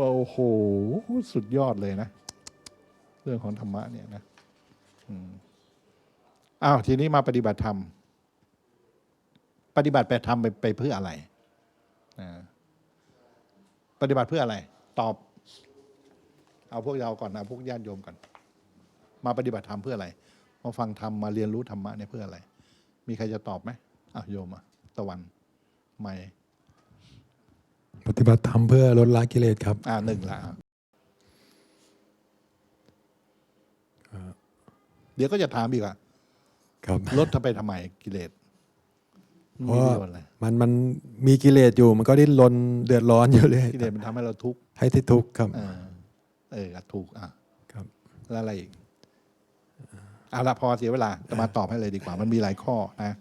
ว่าโอ้โหสุดยอดเลยนะ เรื่องของธรรมะเนี่ยนะอ้าวทีนี้มาปฏิบัติธรรม ปฏิบัติไปทำไปไปเพื่ออะไรปฏิบัติเพื่ออะไร ตอบ เอาพวกเราก่อนเอาพวกญาติโยมก่อน มาปฏิบัติธรรมเพื่ออะไรมาฟังธรรมมาเรียนรู้ธรรมะเนี่ยเพื่ออะไร มีใครจะตอบไหมอ้าวโยมอะตะวันไม่ ปฏิบัติธรรมเพื่อลดละกิเลสครับ อ่าหนึ่งละเดี๋ยวก็จะถามอีกว่าครับ ลดทำไปทำไมกิเลสเพมีราะปว่าระโยชน์อะไรมันมันมีกิเลสอยู่ มันก็ดิ้นรนเดือดร้อนอยู่เลยกิเลสมันทำให้เราทุกข์ให้ที่ทุกข์ครับเออเออถูกอะครับ แล้วอะไรอีกเอาละพอเสียเวลาจะมาตอบให้เลยดีกว่า มันมีหลายข้อนะ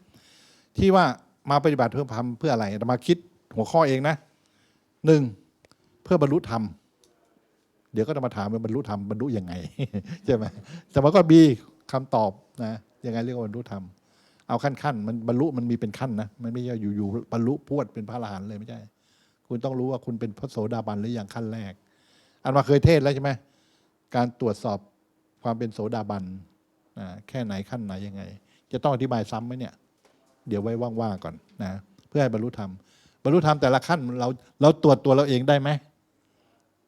ที่ว่ามาปฏิบัติเพื่อทำเพื่ออะไรจะมาคิดหัวข้อเองนะ หนึ่งเพื่อบรรลุธรรม เดี๋ยวก็จะมาถามว่าบรรลุธรรมบรรลุยังไงใช่ไหมแต่ว่าก็มีคำตอบนะยังไงเรียกว่าบรรลุธรรมเอาขั้นขั้นๆมันบรรลุมันมีเป็นขั้นนะมันไม่ใช่อยู่ๆบรรลุพวดเป็นพระอรหันต์เลยไม่ใช่คุณต้องรู้ว่าคุณเป็นพระโสดาบันหรืออยังขั้นแรก อันมาเคยเทศแล้วใช่ไหมการตรวจสอบความเป็นโสดาบันอ่าแค่ไหนขั้นไหนยังไง จะต้องอธิบายซ้ำไหมเนี่ย เดี๋ยวไว้ว่างๆก่อนนะเพื่อให้บรรลุธรรม รรลุธรรมแต่ละขั้นเราเราตรวจตัวเราเองได้ไหม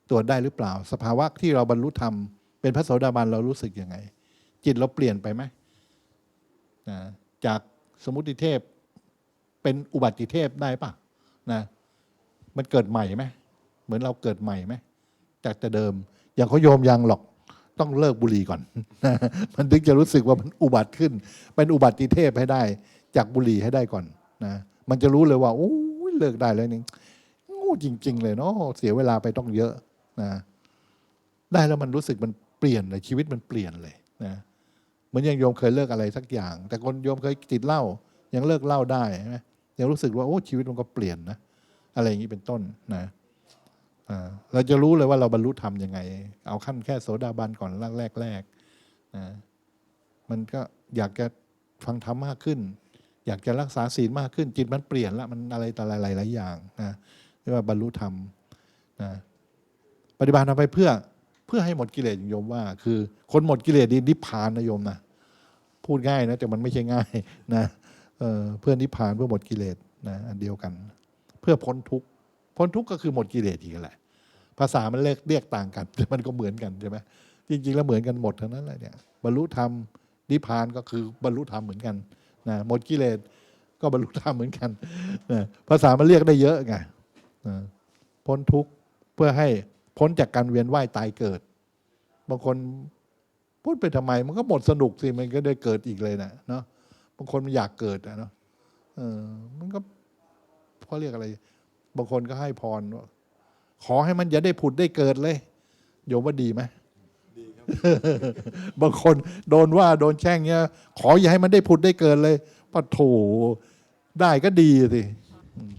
ตรวจได้หรือเปล่า สภาวะที่เราบรรลุธรรมเป็นพระโสดาบันเรารู้สึกยังไง จิตเราเปลี่ยนไปไหมนะจากสมมติเทพเป็นอุบัติเทพได้ปะนะมันเกิดใหม่ไหมเหมือนเราเกิดใหม่ไหมจากแต่เดิมอย่างเขาโยมยังหรอกต้องเลิกบุหรี่ก่อน มันถึงจะรู้สึกว่ามันอุบัติขึ้น เป็นอุบัติเทพให้ได้ จากบุหรี่ให้ได้ก่อนนะมันจะรู้เลยว่าโอ้ เลิกได้แล้วนี่โง่จริง ๆ เลยเนาะเสียเวลาไปต้องเยอะนะได้แล้วมันรู้สึกมันเปลี่ยนเลยชีวิตมันเปลี่ยนเลยนะเหมือนอย่างโยมเคยเลิกอะไรสักอย่าง แต่คนโยมเคยติดเหล้ายังเลิกเหล้าได้ใช่ไหมยังรู้สึกว่าโอ้ชีวิตมันก็เปลี่ยนนะอะไรอย่างนี้เป็นต้นนะเราจะรู้เลยว่าเราบรรลุธรรมยังไง เอาขั้นแค่โสดาบันก่อนแรกแรกแรกนะมันก็อยากจะฟังธรรมมากขึ้น อยากจะรักษาศีลมากขึ้นจิตมันเปลี่ยนละมันอะไรต่ออะไรหลายอย่างนะเรียกว่าบรรลุธรรมนะปฏิบัติทำไปเพื่อเพื่อให้หมดกิเลสโยมว่า คือ คนหมดกิเลสนี่นิพพานนะโยมนะพูดง่ายนะแต่มันไม่ใช่ง่ายนะเเพื่อนิพพานเพื่อหมดกิเลสนะอันเดียวกัน เพื่อพ้นทุกข์พ้นทุกข์ก็คือหมดกิเลสอีกแหละ ภาษามันเรียกเรียกต่างกันแต่มันก็เหมือนกันใช่ไหมจริงๆแล้วเหมือนกันหมดทั้งนั้นเลยเนี่ยบรรลุธรรมนิพพานก็คือบรรลุธรรมเหมือนกัน นะหมดกิเลสก็บรรลุธรรมเหมือนกันนะภาษามันเรียกได้เยอะไงนะพ้นทุกข์เพื่อให้พ้นจากการเวียนว่ายตายเกิด บางคนพูดไปทำไม มันก็หมดสนุกสิ มันก็ได้เกิดอีกเลยนะเนาะบางคนมันอยากเกิดอะเนาะเออมันก็เขาเรียกอะไร บางคนก็ให้พรขอให้มันอย่าได้ผุดได้เกิดเลย โยมว่าดีไหม บบางคนโดนว่าโดนแช่งเงี้ย ขออย่าให้มันได้ผุดได้เกิดเลยปะโถได้ก็ดีสิ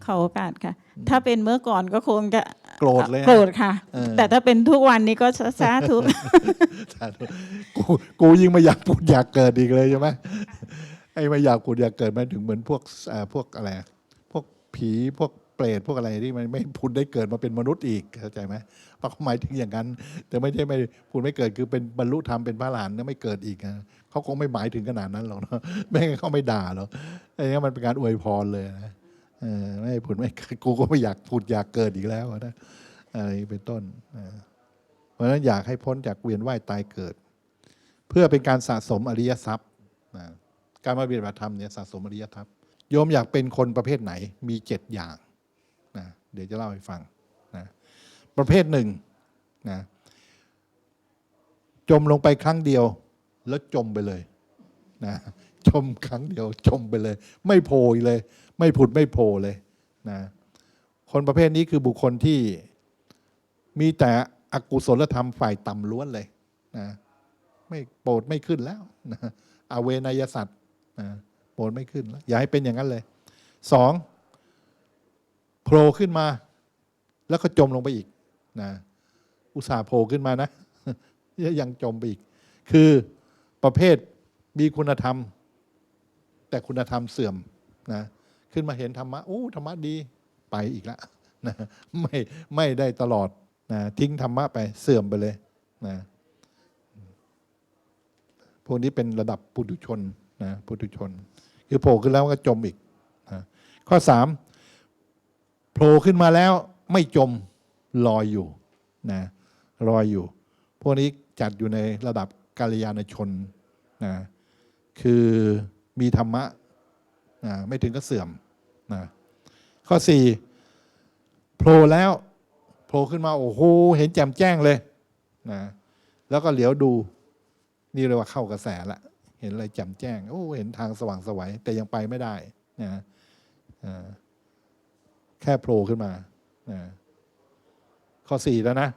ขอโอกาสค่ะ ถ้าเป็นเมื่อก่อนก็คงจะโกรธเลยฮะโกรธค่ะเออแต่ถ้าเป็นทุกวันนี้ก็สาธุกูกูยิ่งไม่อยากผุดอยากเกิดอีกเลยใช่ไหมไอ้ไม่อยากผุดอยากเกิดมันถึงเหมือนพวกเอ่อพวกอะไรอะพวกผีพวกเปรตพวกอะไรที่มันไม่ผุดได้เกิดมาเป็นมนุษย์อีกเข้าใจไหม เพราะหมายถึงอย่างนั้น แต่ไม่ใช่ไม่ผุดไม่เกิดคือเป็นบรรลุธรรมเป็นพระอรหันแล้วไม่เกิดอีกนะเขาคงไม่หมายถึงขนาดนั้นหรอกเนาะไม่งั้นเขาไม่ด่าหรอกไอ้เนี้มันเป็นการอวยพรเลยนะเออไม่ให้ผุดไม่กูก็ไม่อยากผุดอยากเกิดอีกแล้วนะอะไรเป็นต้นเพราะฉะนั้นอยากให้พ้นจากเวียนว่ายตายเกิด เพื่อเป็นการสะสมอริยทรัพย์การมาปฏิบัติธรรมเนี่ยสะสมอริยทรัพย์โยมอยากเป็นคนประเภทไหนมีเจ็ดอย่างนะเดี๋ยวจะเล่าให้ฟัง ประเภทหนึ่งนะจมลงไปครั้งเดียว แล้วจมไปเลยนะจมครั้งเดียวจมไปเลย ไม่โผล่เลย ไม่ผุดไม่โผล่เลยนะคนประเภทนี้คือบุคคลที่มีแต่อกุศลธรรมฝ่ายต่ำล้วนเลยนะไม่โปรดไม่ขึ้นแล้วนะอเวนยสัตว์นะโปรดไม่ขึ้นแล้ว อย่าให้เป็นอย่างนั้นเลยสองโผล่ขึ้นมา แล้วก็จมลงไปอีก นะอุตส่าห์โผล่ขึ้นมานะยังจมไปอีก คือประเภทมีคุณธรรม แต่คุณธรรมเสื่อมนะขึ้นมาเห็นธรรมะโอ้ธรรมะดีไปอีกแล้วนะไม่ไม่ได้ตลอดนะทิ้งธรรมะไปเสื่อมไปเลยนะพวกนี้เป็นระดับปุถุชนนะปุถุชน คือโผล่ขึ้นแล้วก็จมอีกนะข้อสามโผล่ขึ้นมาแล้วไม่จม ลอยอยู่นะลอยอยู่ พวกนี้จัดอยู่ในระดับกาลยานชนนะคือมีธรรมะนะไม่ถึงก็เสื่อมนะข้อสี่โผล่แล้วโผล่ขึ้นมาโอ้โหเห็นแจ่มแจ้งเลยนะแล้วก็เหลียวดูนี่เรียกว่าเข้ากระแสละเห็นอะไรแจ่มแจ้งโอ้เห็นทางสว่างสวัยแต่ยังไปไม่ได้นะแค่โผล่ขึ้นมานะ ข้อสี่แล้วนะ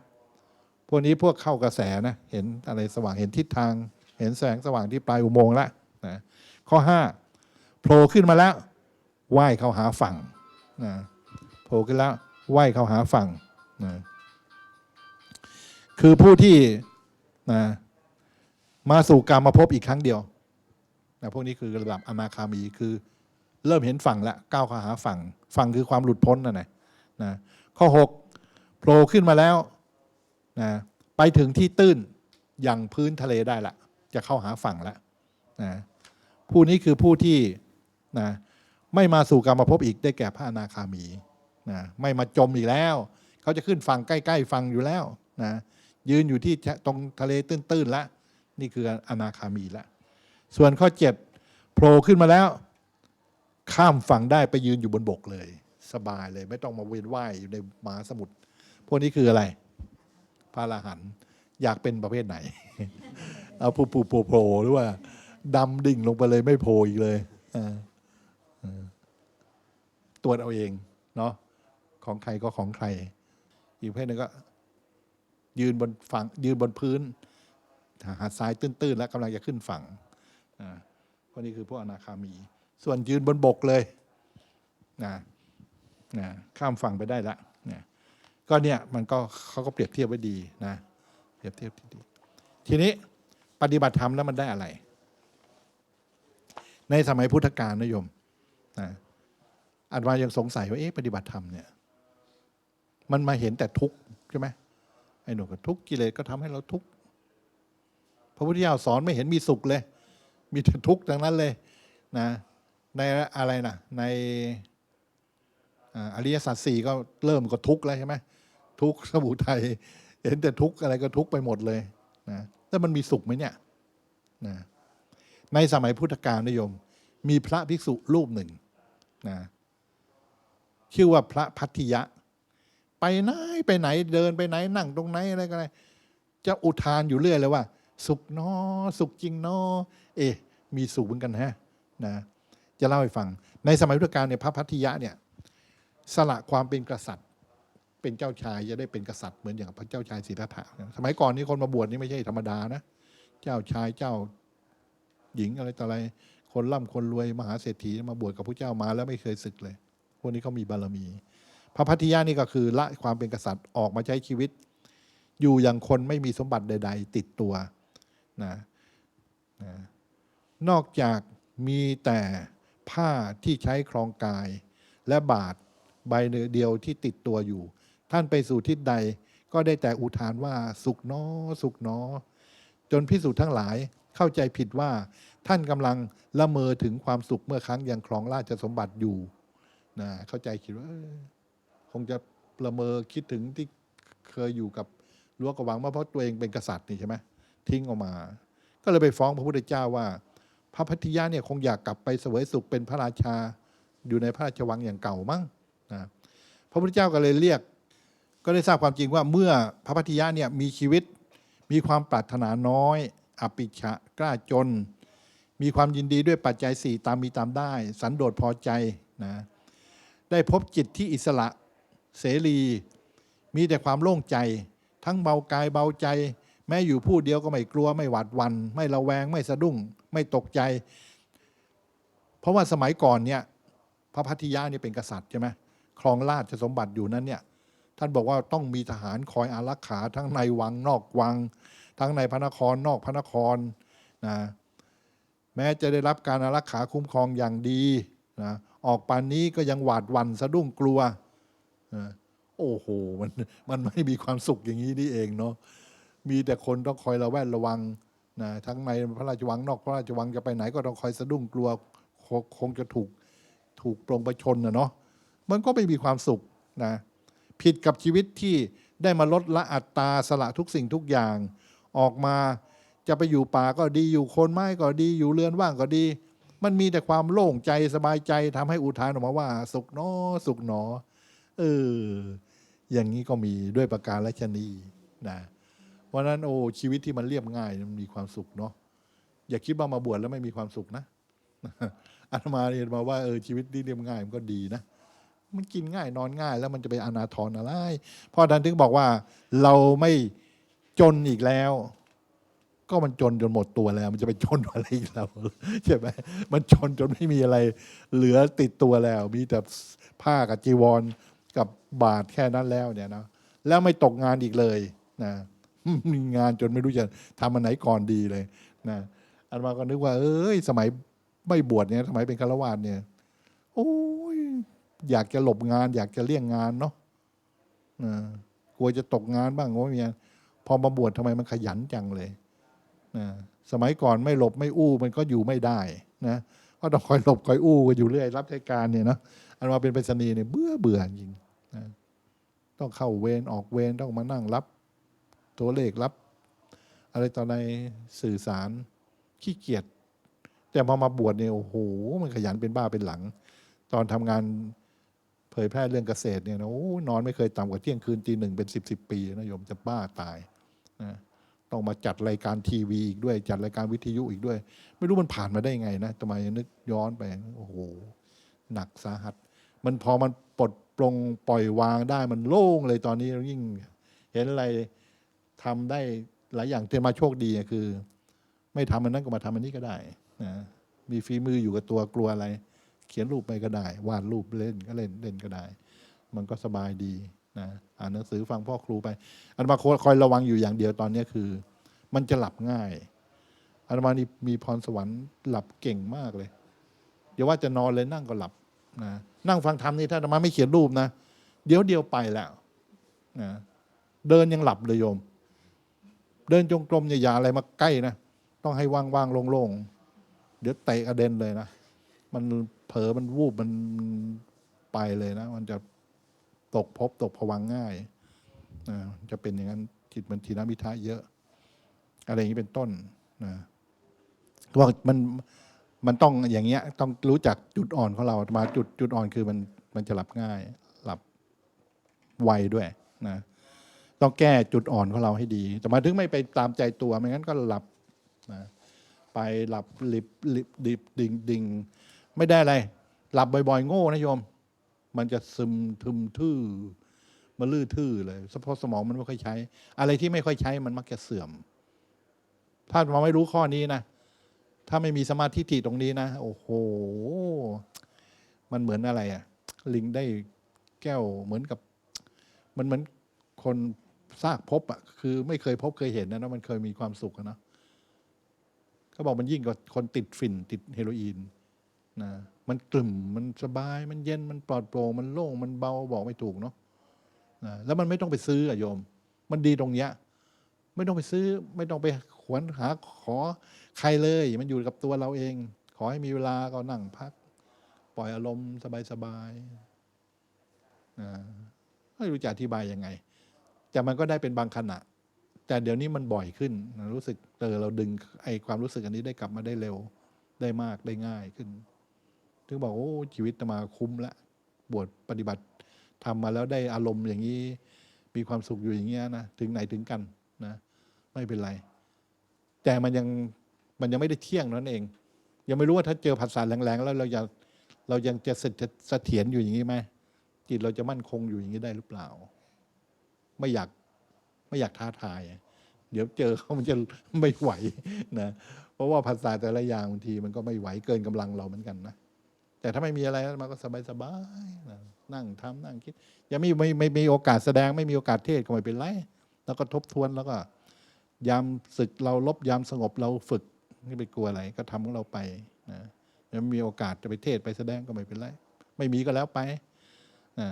พวกนี้พวกเข้ากระแสนะ เห็นอะไรสว่างเห็นทิศทาง เห็นแสงสว่างที่ปลายอุโมงค์ละนะข้อห้าโผล่ขึ้นมาแล้วว่ายเข้าหาฝั่งนะโผล่ขึ้นแล้วว่ายเข้าหาฝั่งนะคือผู้ที่นะมาสู่การมาพบอีกครั้งเดียวนะพวกนี้คือระดับอนาคามีคือเริ่มเห็นฝั่งแล้วก้าวเข้าหาฝั่ง ฝั่งคือความหลุดพ้นนะนะนะข้อ 6 โผล่ขึ้นมาแล้วนะไปถึงที่ตื้นอย่างพื้นทะเลได้ละ จะเข้าหาฝั่งล้วนะผู้นี้คือผู้ที่นะไม่มาสู่การมาพบอีกได้แก่พระอนาคามีนะไม่มาจมอีกแล้ว เขาจะขึ้นฝั่งใกล้ๆฝั่งอยู่แล้วนะยืนอยู่ที่ตรงทะเลตื้นๆล้วนี่คืออนาคามีล้วส่วนข้อเจ็ดโผล่ขึ้นมาแล้ว ข้ามฝั่งได้ไปยืนอยู่บนบกเลย สบายเลย ไม่ต้องมาเวียนว่ายอยู่ในมหาสมุทร พวกนี้คืออะไร พระอรหันต์อยากเป็นประเภทไหน เอาปูปูโผล่หรือว่าดำดิ่งลงไปเลยไม่โผล่อีกเลยตรวจเอาเอง เนาะของใครก็ของใคร อีกประเพศหนึ่งก็ ยืนบนฝั่ง ยืนบนพื้นหาดทรายตื้นๆ แล้วกำลังจะขึ้นฝั่งพวกนี้คือพวกอนาคามี ส่วนยืนบนบกเลยนะนะข้ามฝั่งไปได้ละ ก็เนี่ยมันก็เขาก็เปรียบเทียบไว้ดีนะ เปรียบเทียบที่ดี ทีนี้ปฏิบัติธรรมแล้วมันได้อะไร ในสมัยพุทธกาลนะโยมนะอันว่ายังสงสัยว่าเอ๊ะปฏิบัติธรรมเนี่ยมันมาเห็นแต่ทุกข์ใช่ไหมไอ้หนูก็ทุกข์กิเลสก็ทำให้เราทุกข์พระพุทธเจ้าสอนไม่เห็นมีสุขเลย มีแต่ทุกข์ดังนั้นเลยนะในอะไรนะในออริยสัจสี่ก็เริ่มก็ทุกข์แล้วใช่ไหม ทุกสมุทัยเห็นแต่ทุกอะไรก็ทุกไปหมดเลยนะแล้วมันมีสุขไหมเนี่ยนะในสมัยพุทธกาลนิยม มีพระภิกษุรูปหนึ่งนะชื่อว่าพระพัทธิยะ ไปไหนไปไหนเดินไปไหนนั่งตรงไหนอะไรก็ได้จะอุทานอยู่เรื่อยเลยว่า สุขเนอสุขจริงเนอเอ๊ะมีสุขเหมือนกันฮะนะจะเล่าให้ฟัง ในสมัยพุทธกาลเนี่ยพระพัทธิยะเนี่ยสละความเป็นกษัตริย์ เป็นเจ้าชายจะได้เป็นกษัตริย์เหมือนอย่างพระเจ้าชายสิทธัตถะสมัยก่อนนี้คนมาบวชนี่ไม่ใช่ธรรมดานะ เจ้าชายเจ้าหญิงอะไรต่ออะไร คนร่ำคนรวยมหาเศรษฐีมาบวชกับพระเจ้ามาแล้วไม่เคยศึกเลย พวกนี้เขามีบารมี พระพัทธิยะนี่ก็คือละความเป็นกษัตริย์ออกมาใช้ชีวิต อยู่อย่างคนไม่มีสมบัติใด ๆ ติดตัวนะนะนอกจากมีแต่ผ้าที่ใช้ครองกายและบาทใบเดียวที่ติดตัวอยู่ ท่านไปสู่ทิศใดก็ได้แต่อุทานว่าสุขเนอสุขเนอ จนพิสูจน์ทั้งหลายเข้าใจผิดว่าท่านกำลังละเมอถึงความสุขเมื่อครั้งยังครองราชสมบัติอยู่นะเข้าใจคิดว่าคงจะละเมอคิดถึงที่เคยอยู่กับรั้วกระวังว่าเพราะตัวเองเป็นกษัตริย์นี่ใช่ไหมทิ้งออกมา ก็เลยไปฟ้องพระพุทธเจ้าว่า พระพัทยะเนี่ยคงอยากกลับไปเสวยสุขเป็นพระราชาอยู่ในพระราชวังอย่างเก่ามั้งนะพระพุทธเจ้าก็เลยเรียก ก็ได้ทราบความจริงว่าเมื่อพระพัทยะเนี่ยมีชีวิต มีความปรารถนาน้อย อปิชะกล้าจน มีความยินดีด้วยปัจจัยสี่ตามมีตามได้ สันโดษพอใจนะได้พบจิตที่อิสระเสรี มีแต่ความโล่งใจ ทั้งเบากายเบาใจ แม้อยู่ผู้เดียวก็ไม่กลัวไม่หวาดวัน ไม่ระแวงไม่สะดุ้ง ไม่ตกใจ เพราะว่าสมัยก่อนเนี่ยพระพัทยะเนี่ยเป็นกษัตริย์ใช่ไหมครองราชสมบัติอยู่นั้นเนี่ย ท่านบอกว่าต้องมีทหารคอยอารักขาทั้งในวังนอกวัง ทั้งในพระนครนอกพระนครนะแม้จะได้รับการอารักขาคุ้มครองอย่างดีนะออกปานนี้ก็ยังหวาดวันสะดุ้งกลัวนะโอ้โหมันมันไม่มีความสุขอย่างนี้นี่เองเนาะมีแต่คนต้องคอยระแวดระวังนะทั้งในพระราชวังนอกพระราชวังจะไปไหนก็ต้องคอยสะดุ้งกลัวคงคงจะถูกถูกปรงประชนนะเนาะมันก็ไม่มีความสุขนะ ผิดกับชีวิตที่ได้มาลดละอัตราสละทุกสิ่งทุกอย่าง ออกมาจะไปอยู่ป่าก็ดีอยู่โคนไม้ก็ดีอยู่เรือนว่างก็ดี มันมีแต่ความโล่งใจสบายใจทำให้อุทานออกมาว่า สุขหนอสุขหนอเอออย่างนี้ก็มีด้วยประการและชนีนะเพราะฉะนั้นโอ้ชีวิตที่มันเรียบง่ายมันมีความสุขเนาะอย่าคิดว่ามาบวชแล้วไม่มีความสุขนะอาตมาเรียนมาว่าเออชีวิตที่เรียบง่ายมันก็ดีนะ มันกินง่ายนอนง่าย แล้วมันจะไปอนาทรอะไรพ่อท่านถึงบอกว่าเราไม่จนอีกแล้ว ก็มันจนจนหมดตัวแล้ว มันจะไปจนอะไรอีกแล้วใช่ไหมมันจนจนไม่มีอะไร เหลือติดตัวแล้ว มีแต่ผ้ากับจีวรกับบาทแค่นั้นแล้วเนี่ยนะแล้วไม่ตกงานอีกเลยนะมีงานจนไม่รู้จะทำอันไหนก่อนดีเลยนะอันมาก็นึกว่า เอ้ย สมัยไม่บวชเนี่ยสมัยเป็นฆราวาสเนี่ย โอ้ย อยากจะหลบงาน อยากจะเลี่ยงงานเนาะกลัวจะตกงานบ้างว่าเมียพอมาบวชทำไมมันขยันจังเลยนะสมัยก่อนไม่หลบไม่อู้มันก็อยู่ไม่ได้นะก็ต้องคอยหลบคอยอู้กันอยู่เรื่อยรับราชการเนี่ยเนาะอันมาเป็นไปรษณีย์เนี่ยเบื่อเบื่อจริงนะต้องเข้าเวรออกเวรต้องมานั่งรับ ตัวเลขรับ อะไรตอนในสื่อสารขี้เกียจแต่พอมาบวชเนี่ยโอ้โหมันขยันเป็นบ้าเป็นหลัง ตอนทำงาน เผยแพร่เรื่องเกษตรเนี่ยนะโอ้นอนไม่เคยต่ำกว่าเที่ยงคืนตีหนึ่งเป็นสิบสิบปีนะโยมจะบ้าตายนะต้องมาจัดรายการทีวีอีกด้วย จัดรายการวิทยุอีกด้วย ไม่รู้มันผ่านมาได้ยังไงนะทำไมนึกย้อนไปโอ้โหหนักสาหัส มันพอมันปลดปลงปล่อยวางได้มันโล่งเลยตอนนี้ยิ่งเห็นอะไรทำได้หลายอย่างเตมาโชคดีคือ ไม่ทำอันนั้นก็มาทำอันนี้ก็ได้นะมีฝีมืออยู่กับตัวกลัวอะไร ขียนรูปไปก็ได้ วาดรูปเล่นก็เล่นเล่นก็ได้ มันก็สบายดีนะอ่านหนังสือฟังพ่อครูไป อันมาคอยระวังอยู่อย่างเดียวตอนนี้คือ มันจะหลับง่าย อันมานี่มีพรสวรรค์หลับเก่งมากเลยเดี๋ยวว่าจะนอนเลยนั่งก็หลับนะนั่งฟังธรรมนี่ถ้าอาตมาไม่เขียนรูปนะ เดี๋ยวเดียวไปแล้วนะเดินยังหลับเลยโยม เดินจงกรมอย่าอย่าอะไรมาใกล้นะต้องให้ว่างๆโล่งๆเดี๋ยวเตะกระเด็นเลยนะ มันเผลอมันวูบมันไปเลยนะ มันจะตกภพตกผวังง่ายนะจะเป็นอย่างนั้นจิตมันทีนมิทะเยอะ อะไรอย่างนี้เป็นต้นนะว่ามันมันต้องอย่างเงี้ย ต้องรู้จักจุดอ่อนของเรามาจุดจุดอ่อนคือมันมันจะหลับง่าย หลับไวด้วยนะต้องแก้จุดอ่อนของเราให้ดี แต่มาถึงไม่ไปตามใจตัวไม่งั้นก็หลับนะไปหลับหลิบหลิบดิบดิ่งดิ่ง ไม่ได้อะไร หลับบ่อยๆ โง่นะโยม มันจะซึมทึมทื่อมันลื้อทื่อเลยเพราะสมองมันไม่ค่อยใช้ อะไรที่ไม่ค่อยใช้มันมักจะเสื่อม ถ้าเราไม่รู้ข้อนี้นะ ถ้าไม่มีสมาธิที่ตรงนี้นะ โอ้โห มันเหมือนอะไรอะลิงได้แก้วเหมือนกับ มันเหมือนคนซากพบอะคือไม่เคยพบเคยเห็นนะนะมันเคยมีความสุขนะเขาบอกมันยิ่งกว่าคนติดฝิ่นติดเฮโรอีน นะมันกลุ่มมันสบายมันเย็นมันปลอดโปร่งมันโล่งมันเบาบอกไม่ถูกเนาะนะแล้วมันไม่ต้องไปซื้ออะโยม มันดีตรงเนี้ยไม่ต้องไปซื้อ ไม่ต้องไปขวนหาขอใครเลย มันอยู่กับตัวเราเอง ขอให้มีเวลาก็นั่งพัก ปล่อยอารมณ์สบายๆนะไม่รู้จะอธิบายยังไง แต่มันก็ได้เป็นบางขณะ แต่เดี๋ยวนี้มันบ่อยขึ้น รู้สึกเออเราดึงไอ้ความรู้สึกอันนี้ได้กลับมาได้เร็ว ได้มากได้ง่ายขึ้น ถึงบอกโอ้ชีวิตมาคุ้มละบวชปฏิบัติทำมาแล้วได้อารมณ์อย่างนี้ มีความสุขอยู่อย่างเงี้ยนะถึงไหนถึงกันนะไม่เป็นไร แต่มันยังมันยังไม่ได้เที่ยงนั่นเอง ยังไม่รู้ว่าถ้าเจอผัสสะแรงๆแล้วเราจะเรายังจะเสถียรอยู่อย่างนี้ไหมจิตเราจะมั่นคงอยู่อย่างนี้ได้หรือเปล่า ไม่อยากไม่อยากท้าทาย เดี๋ยวเจอเขามันจะไม่ไหวนะเพราะว่าภาษาแต่ละอย่างบางทีมันก็ไม่ไหวเกินกำลังเราเหมือนกันนะ แต่ถ้าไม่มีอะไรมันก็สบายสบายๆนั่งทำนั่งคิด ยังไม่ไม่ไม่มีโอกาสแสดง ไม่มีโอกาสเทศก็ไม่เป็นไรแล้วก็ทบทวนแล้วก็ ยามศึกเราลบยามสงบเราฝึกไม่ไปกลัวอะไรก็ทำของเราไปนะยังมีโอกาสจะไปเทศไปแสดงก็ไม่เป็นไรไม่มีก็แล้วไปนะ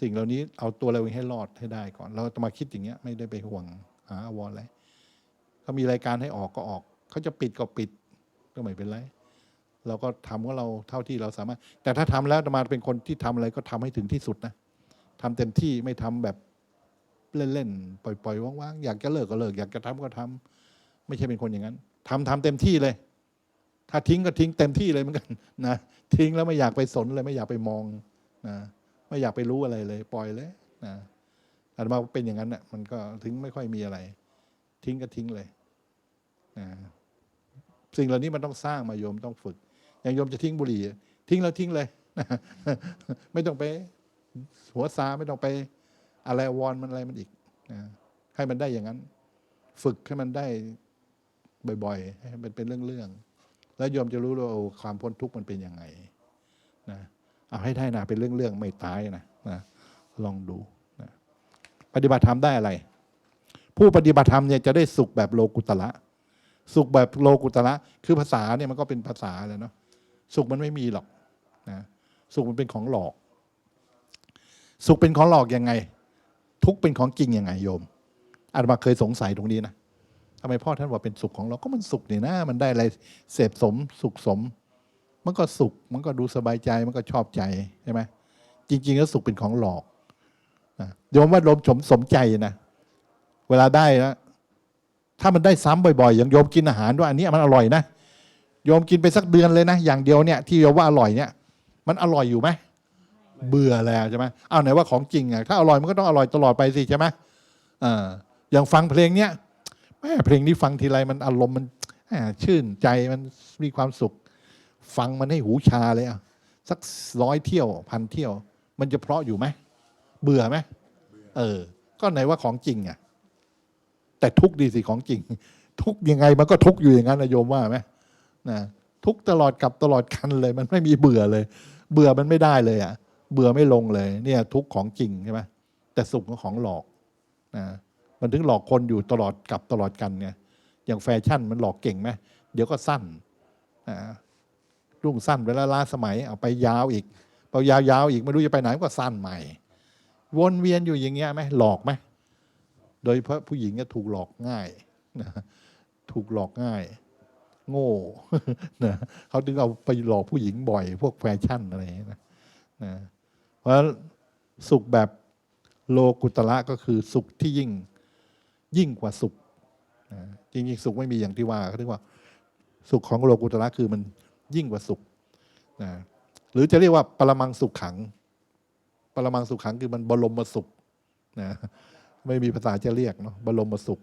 สิ่งเหล่านี้เอาตัวเราเองให้รอดให้ได้ก่อน เราจะมาคิดอย่างเงี้ย ไม่ได้ไปห่วงหาอวรอะไรเขามีรายการให้ออกก็ออก เขาจะปิดก็ปิดก็ไม่เป็นไร เราก็ทำของเราเท่าที่เราสามารถ แต่ถ้าทำแล้วอาตมาเป็นคนที่ทำอะไรก็ทำให้ถึงที่สุดนะทำเต็มที่ไม่ทำแบบเล่นๆปล่อยๆว่างๆอยากจะเลิกก็เลิกอยากจะทำก็ทำไม่ใช่เป็นคนอย่างนั้นทำทำเต็มที่เลย ถ้าทิ้งก็ทิ้งเต็มที่เลยเหมือนกันนะทิ้งแล้วไม่อยากไปสนเลยไม่อยากไปมองนะไม่อยากไปรู้อะไรเลย ปล่อยเลยนะอาตมาเป็นอย่างนั้นน่ะมันก็ถึงไม่ค่อยมีอะไร ทิ้งก็ทิ้งเลยนะสิ่งเหล่านี้มันต้องสร้างมาโยมต้องฝึก อย่างโยมจะทิ้งบุหรี่ ทิ้งแล้วทิ้งเลย ไม่ต้องไปหัวซาไม่ต้องไปอะไรวอนมันอะไรมันอีกนะให้มันได้อย่างนั้น ฝึกให้มันได้บ่อยๆ ให้มันเป็นเรื่องๆ แล้วโยมจะรู้ว่าความพ้นทุกข์มันเป็นยังไงนะเอาให้ได้นะเป็นเรื่องๆ ไม่ตายนะนะลองดูนะปฏิบัติธรรมได้อะไร ผู้ปฏิบัติธรรมเนี่ยจะได้สุขแบบโลกุตละ สุขแบบโลกุตละ คือภาษาเนี่ยมันก็เป็นภาษาแหละเนาะ สุขมันไม่มีหรอกนะสุขมันเป็นของหลอก สุขเป็นของหลอกยังไง ทุกเป็นของจริงยังไงโยมอาตมาเคยสงสัยตรงนี้นะทำไมพ่อท่านว่าเป็นสุขของเราก็มันสุขนี่นะมันได้อะไรเสพสมสุขสม มันก็สุขมันก็ดูสบายใจมันก็ชอบใจใช่ไหมจริง ๆ แล้วสุขเป็นของหลอกนะโยมว่าโยมสมสมใจนะเวลาได้นะถ้ามันได้ซ้ำบ่อยๆอย่างโยมกินอาหารด้วยอันนี้มันอร่อยนะ โยมกินไปสักเดือนเลยนะ อย่างเดียวเนี่ยที่โยมว่าอร่อยเนี่ย มันอร่อยอยู่ไหมเบื่อแล้วใช่ไหมเอาไหนว่าของจริงอะถ้าอร่อยมันก็ต้องอร่อยตลอดไปสิใช่ไหมอ่าอย่างฟังเพลงเนี้ยแม่เพลงนี้ฟังทีไรมันอารมณ์มันแหม่ชื่นใจมันมีความสุข ฟังมันให้หูชาเลยอะสักร้อยเที่ยวพันเที่ยว มันจะเพราะอยู่ไหมเบื่อไหมเออ ก็ไหนว่าของจริงอะแต่ทุกข์ดีสิของจริง ทุกข์ยังไงมันก็ทุกข์อยู่อย่างนั้นนะโยมว่าไหม นะทุกตลอดกับตลอดกันเลย มันไม่มีเบื่อเลย เบื่อมันไม่ได้เลยอะ เบื่อไม่ลงเลย เนี่ย ทุกของจริงใช่ไหมแต่สุขก็ของหลอกนะมันถึงหลอกคนอยู่ตลอดกับตลอดกันไงอย่างแฟชั่นมันหลอกเก่งไหมเดี๋ยวก็สั้นนะรุ่งสั้นเวลาล้าสมัยเอาไปยาวอีกพอยาวๆอีกไม่รู้จะไปไหนก็สั้นใหม่ วนเวียนอยู่อย่างเงี้ยไหมหลอกไหมโดยเฉพาะผู้หญิงก็ถูกหลอกง่ายนะถูกหลอกง่าย โง่นะเขาถึงเอาไปหลอกผู้หญิงบ่อย พวกแฟชั่นอะไรอย่างนี้นะนะเพราะฉะนั้นสุขแบบโลกุตละก็คือสุขที่ยิ่งยิ่งกว่าสุขนะจริงๆสุขไม่มีอย่างที่ว่าเขาเรียกว่า สุขของโลกุตละคือมันยิ่งกว่าสุขนะหรือจะเรียกว่าปรมังสุขขัง ปรมังสุขขังคือมันบรมสุขนะไม่มีภาษาจะเรียกเนาะบรมสุข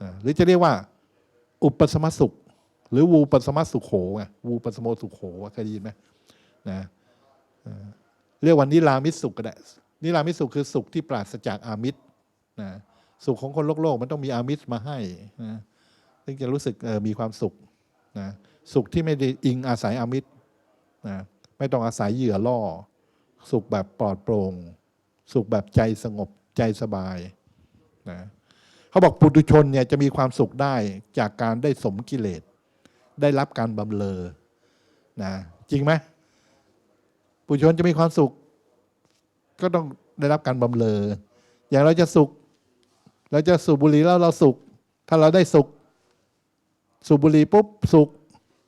อ่าหรือจะเรียกว่า อุปสมสุข หรือวูปสมัสสุขโขไงวูปสมสุขโขเคยได้ยินไหมนะเรียกว่านิรามิสุขก็ได้นิรามิสุขคือสุขที่ปราศจากอามิตรนะสุขของคนโลกโลกมันต้องมีอามิตรมาให้นะถึงจะรู้สึกออมีความสุขนะสุขที่ไม่ได้อิงอาศัยอามิตรนะไม่ต้องอาศัยเหยื่อล่อ สุขแบบปลอดโปร่ง สุขแบบใจสงบใจสบายนะเขาบอกปุถุชนเนี่ยจะมีความสุขได้จากการได้สมกิเลส ได้รับการบำเลอนะจริงไหมปุถุชนจะมีความสุข ก็ต้องได้รับการบำเลออย่างเราจะสุข เราจะสูบบุหรี่แล้วเราสุข ถ้าเราได้สุข สูบบุหรี่ปุ๊บสุข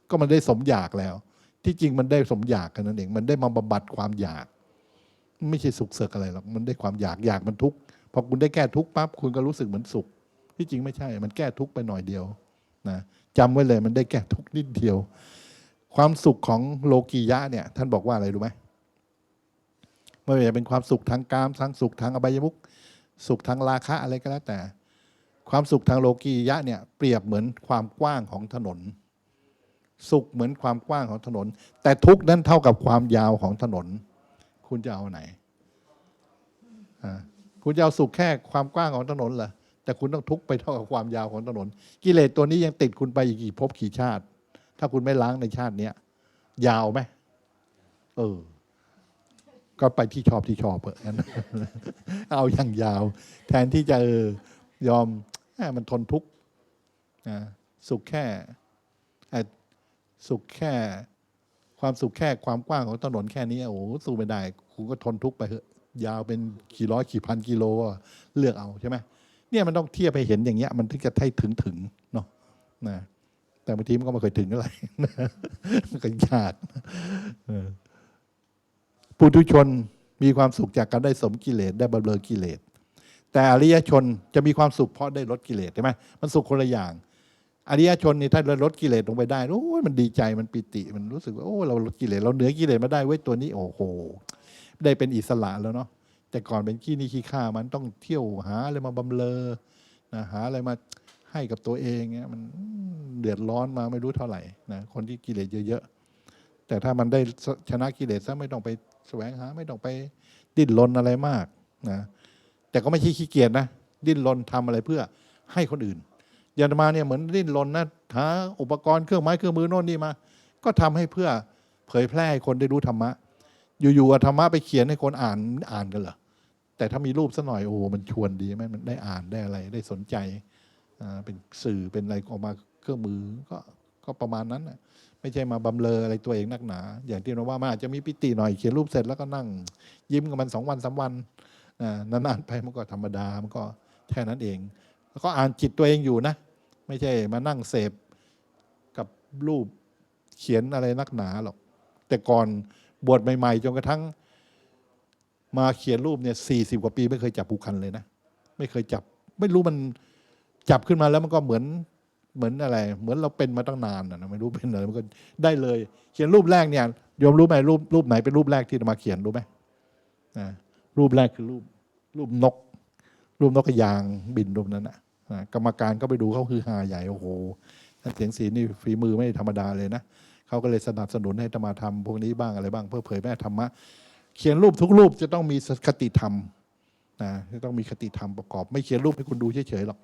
ก็มันได้สมอยากแล้ว ที่จริงมันได้สมอยากกันนั่นเอง มันได้มาบำบัดความอยาก ไม่ใช่สุขเสกอะไรหรอกมันได้ความอยากอยากมันทุกข์พอคุณได้แก้ทุกข์ปั๊บคุณก็รู้สึกเหมือนสุข ที่จริงไม่ใช่ มันแก้ทุกข์ไปหน่อยเดียวนะ จำไว้เลยมันได้แก้ทุกนิดเดียว ความสุขของโลกียะเนี่ย ท่านบอกว่าอะไรรู้ไหมไม่ว่าจะเป็นความสุขทางกามทางสุขทางอบายมุขสุขทางราคะอะไรก็แล้วแต่ ความสุขทางโลกียะเนี่ยเปรียบเหมือนความกว้างของถนน สุขเหมือนความกว้างของถนน แต่ทุกนั้นเท่ากับความยาวของถนน คุณจะเอาไหนคุณจะเอาสุขแค่ความกว้างของถนนเหรอ แต่คุณต้องทุกข์ไปเท่ากับความยาวของถนน กิเลสตัวนี้ยังติดคุณไปอีกกี่ภพกี่ชาติ ถ้าคุณไม่ล้างในชาติเนี้ยยาวไหมเออ ก็ไปที่ชอบที่ชอบเถอะงั้นเอาอย่างยาว แทนที่จะเออยอมมันทนทุกข์สุขแค่สุขแค่ความสุขแค่ความกว้างของถนนแค่นี้โอ้โหสู้ไม่ได้ คุณก็ทนทุกข์ไปเถอะยาวเป็นกี่ร้อยกี่พันกิโลเลือกเอาใช่ไหม เนี่ยมันต้องเทียบให้เห็นอย่างเงี้ย มันถึงจะให้ถึงถึงเนาะนะแต่บางทีมันก็ไม่เคยถึงเท่าไหร่มันก็ยากปุถุชนมีความสุขจากการได้สมกิเลสได้บำเรอกิเลส แต่อริยชนจะมีความสุขเพราะได้ลดกิเลสใช่ไหมมันสุขคนละอย่าง อริยชนนี่ถ้าเราลดกิเลสลงไปได้โอ้ยมันดีใจมันปิติมันรู้สึกว่าโอ้เราลดกิเลสเราเหนือกิเลสมาได้เว้ยตัวนี้ โอ้โหได้เป็นอิสระแล้วเนาะ แต่ก่อนเป็นขี้นี่ขี้ข้ามันต้องเที่ยวหาอะไรมาบำเรอนะหาอะไรมาให้กับตัวเองเงี้ยมันเดือดร้อนมาไม่รู้เท่าไหร่นะคนที่กิเลสเยอะๆแต่ถ้ามันได้ชนะกิเลสซะไม่ต้องไปแสวงหาไม่ต้องไปดิ้นรนอะไรมากนะแต่ก็ไม่ใช่ขี้เกียจนะดิ้นรนทำอะไรเพื่อให้คนอื่นยางอาตมาเนี่ยเหมือนดิ้นรนนะหาอุปกรณ์เครื่องไม้เครื่องมือโน่นนี่มา ก็ทำให้เพื่อเผยแพร่ให้คนได้รู้ธรรมะ อยู่ๆธรรมะไปเขียนให้คนอ่านอ่านกันเหรอ แต่ถ้ามีรูปสักหน่อยโอ้โหมันชวนดีไหมมันได้อ่านได้อะไรได้สนใจอ่าเป็นสื่อเป็นอะไรออกมาเครื่องมือก็ก็ประมาณนั้นนะไม่ใช่มาบำเรออะไรตัวเองนักหนา อย่างที่เราว่ามันอาจจะมีปิติหน่อยเขียนรูปเสร็จแล้วก็นั่ง ยิ้มกับมันสองวันสามวันอ่านานๆไปมันก็ธรรมดามันก็แค่นั้นเอง แล้วก็อ่านจิตตัวเองอยู่นะ ไม่ใช่มานั่งเสพกับรูปเขียนอะไรนักหนาหรอกแต่ก่อนบวชใหม่ ๆ จนกระทั่ง มาเขียนรูปเนี่ยสี่สิบกว่าปีไม่เคยจับภูคันเลยนะ ไม่เคยจับ ไม่รู้มันจับขึ้นมาแล้วมันก็เหมือนเหมือนอะไร เหมือนเราเป็นมาตั้งนานนะไม่รู้เป็นอะไรมันก็ได้เลย เขียนรูปแรกเนี่ยโยมรู้ไหมรูปรูปไหนเป็นรูปแรกที่มาเขียนรู้ไหมอ่ารูปแรกคือรูป รูปนก รูปนกกระยางบินรูปนั้นนะอ่ากรรมการก็ไปดูเขาคือหาใหญ่โอ้โหท่านเสียงศรีนี่ฝีมือไม่ธรรมดาเลยนะเขาก็เลยสนับสนุนให้ธรรมาทำพวกนี้บ้างอะไรบ้าง เพื่อเผยแพร่ธรรมะ เขียนรูปทุกรูปจะต้องมีคติธรรมนะจะต้องมีคติธรรมประกอบ ไม่เขียนรูปให้คุณดูเฉยๆหรอก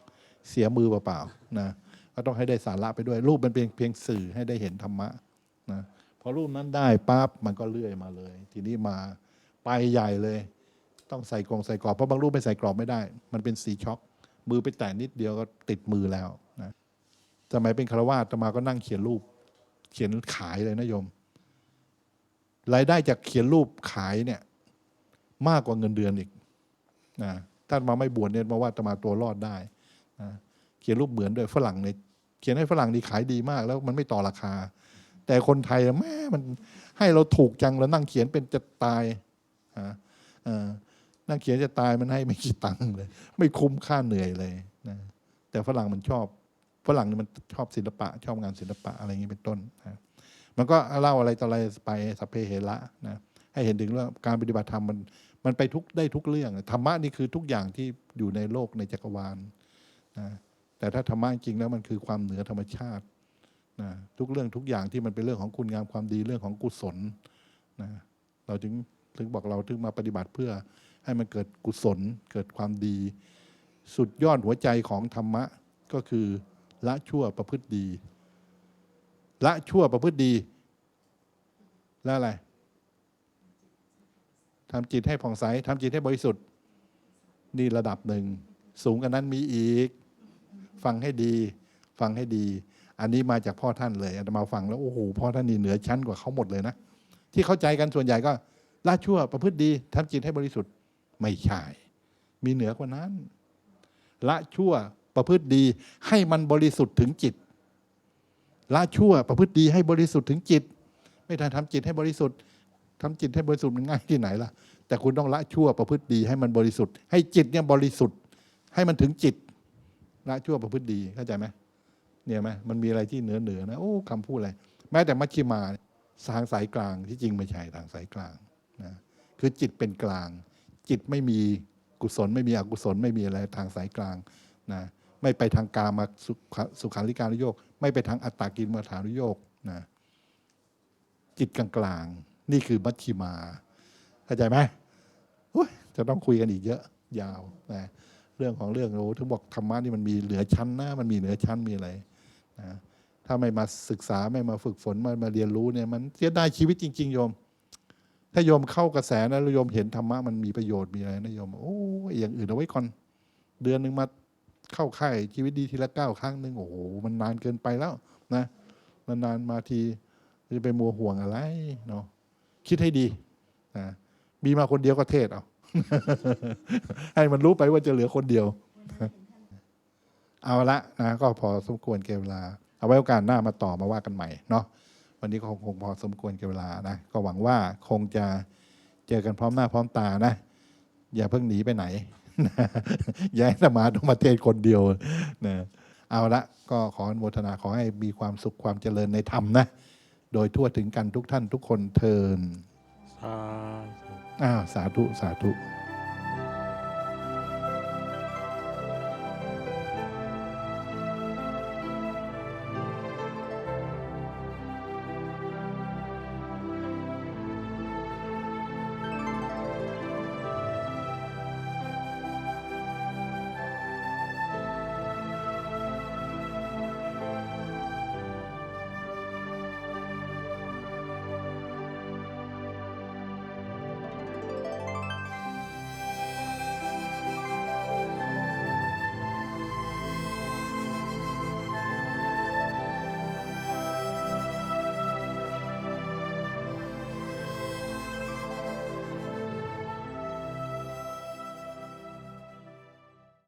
เสียมือเปล่าๆนะก็ต้องให้ได้สาระไปด้วยรูปมันเป็นเพียงสื่อให้ได้เห็นธรรมะนะพอรูปนั้นได้ปั๊บมันก็เลื่อยมาเลย ทีนี้มาไปใหญ่เลย ต้องใส่กรงใส่กรอบเพราะบางรูปไม่ใส่กรอบไม่ได้ มันเป็นสีช็อกมือไปแตะนิดเดียวก็ติดมือแล้วนะสมัยเป็นคารวาสตมาก็นั่งเขียนรูป เขียนขายเลยนะโยม รายได้จากเขียนรูปขายเนี่ย มากกว่าเงินเดือนอีกนะท่านมาไม่บวชเนี่ยมาว่าจะมาตัวรอดได้นะเขียนรูปเหมือนด้วยฝรั่งเนี่ยเขียนให้ฝรั่งนี่ขายดีมาก แล้วมันไม่ต่อราคา แต่คนไทยแม่มันให้เราถูกจังแล้วนั่งเขียนเป็นจะตายนะนั่งเขียนจะตายมันให้ไม่กี่ตังค์เลย ไม่คุ้มค่าเหนื่อยเลยนะแต่ฝรั่งมันชอบฝรั่งนี่มันชอบศิลปะ ชอบงานศิลปะอะไรอย่างนี้เป็นต้นนะ มันก็เล่าอะไรต่ออะไรไปสัพเพเหระนะให้เห็นถึงว่าการปฏิบัติธรรมมันมันไปทุกได้ทุกเรื่องธรรมะนี่คือทุกอย่างที่อยู่ในโลกในจักรวาลนะแต่ถ้าธรรมะจริงแล้วมันคือความเหนือธรรมชาตินะทุกเรื่องทุกอย่างที่มันเป็นเรื่องของคุณงามความดีเรื่องของกุศลนะเราจึงถึงบอกเราถึงมาปฏิบัติเพื่อให้มันเกิดกุศลเกิดความดี สุดยอดหัวใจของธรรมะก็คือละชั่วประพฤติดี ละชั่วประพฤติดีล้วอะไรทำจิตให้ผ่องใสทำจิตให้บริสุทธิ์ นี่ระดับหนึ่ง สูงกันนั้นมีอีก ฟังให้ดี ฟังให้ดี อันนี้มาจากพ่อท่านเลยอาตมาฟังแล้วโอ้โหพ่อท่านนี่เหนือชั้นกว่าเขาหมดเลยนะ ที่เข้าใจกันส่วนใหญ่ก็ละชั่วประพฤติดีทำจิตให้บริสุทธิ์ไม่ใช่ มีเหนือกว่านั้น ละชั่วประพฤติดีให้มันบริสุทธิ์ถึงจิต ละชั่วประพฤติดีให้บริสุทธิ์ถึงจิต ไม่ทันทำจิตให้บริสุทธิ์ทำจิตให้บริสุทธิ์มันง่ายที่ไหนล่ะ แต่คุณต้องละชั่วประพฤติดีให้มันบริสุทธิ์ ให้จิตเนี่ยบริสุทธิ์ ให้มันถึงจิตละชั่วประพฤติดีเข้าใจไหมเนี่ยไหมมันมีอะไรที่เหนือเหนือนะโอ้คำพูดอะไรแม้แต่มัชชิมาทางสายกลางที่จริงไม่ใช่ทางสายกลางนะคือจิตเป็นกลาง จิตไม่มีกุศลไม่มีอกุศลไม่มีอะไรทางสายกลางนะไม่ไปทางกามาสุขสุขาริการุโยก ไม่ไปทางอัตตากินมาฐานุโยกนะจิตกลางๆ นี่คือมัชชิมา เข้าใจไหมจะต้องคุยกันอีกเยอะยาวนะเรื่องของเรื่องโอ้ถึงบอกธรรมะนี่มันมีเหนือชั้นนะมันมีเหนือชั้นมีอะไรนะถ้าไม่มาศึกษาไม่มาฝึกฝนมามาเรียนรู้เนี่ยมันเสียดายชีวิตจริง ๆ โยม ถ้าโยมเข้ากระแสนะโยมเห็นธรรมะมันมีประโยชน์มีอะไรนะโยม โอ้ยอย่างอื่นเอาไว้ก่อน เดือนหนึ่งมา เข้าค่ายชีวิตดีทีละเก้าครั้งหนึ่งโอ้โหมันนานเกินไปแล้วนะนานๆมาทีจะไปมัวห่วงอะไรเนาะคิดให้ดีนะมีมาคนเดียวก็เทศเอาให้มันรู้ไปว่าจะเหลือคนเดียว เอาละนะก็พอสมควรเกบเวลา เอาไว้โอกาสหน้ามาต่อมาว่ากันใหม่เนาะวันนี้ก็คงพอสมควรเกบเวลานะก็หวังว่าคงจะเจอกันพร้อมหน้าพร้อมตานะ อย่าเพิ่งหนีไปไหน ย่าให้สมาต้องมาเทศคนเดียวนะเอาละก็ขออนุโมทนาขอให้มีความสุขความเจริญในธรรมนะ โดยทั่วถึงกันทุกท่านทุกคนเทินสาธุอ้าวสาธุ สาธุส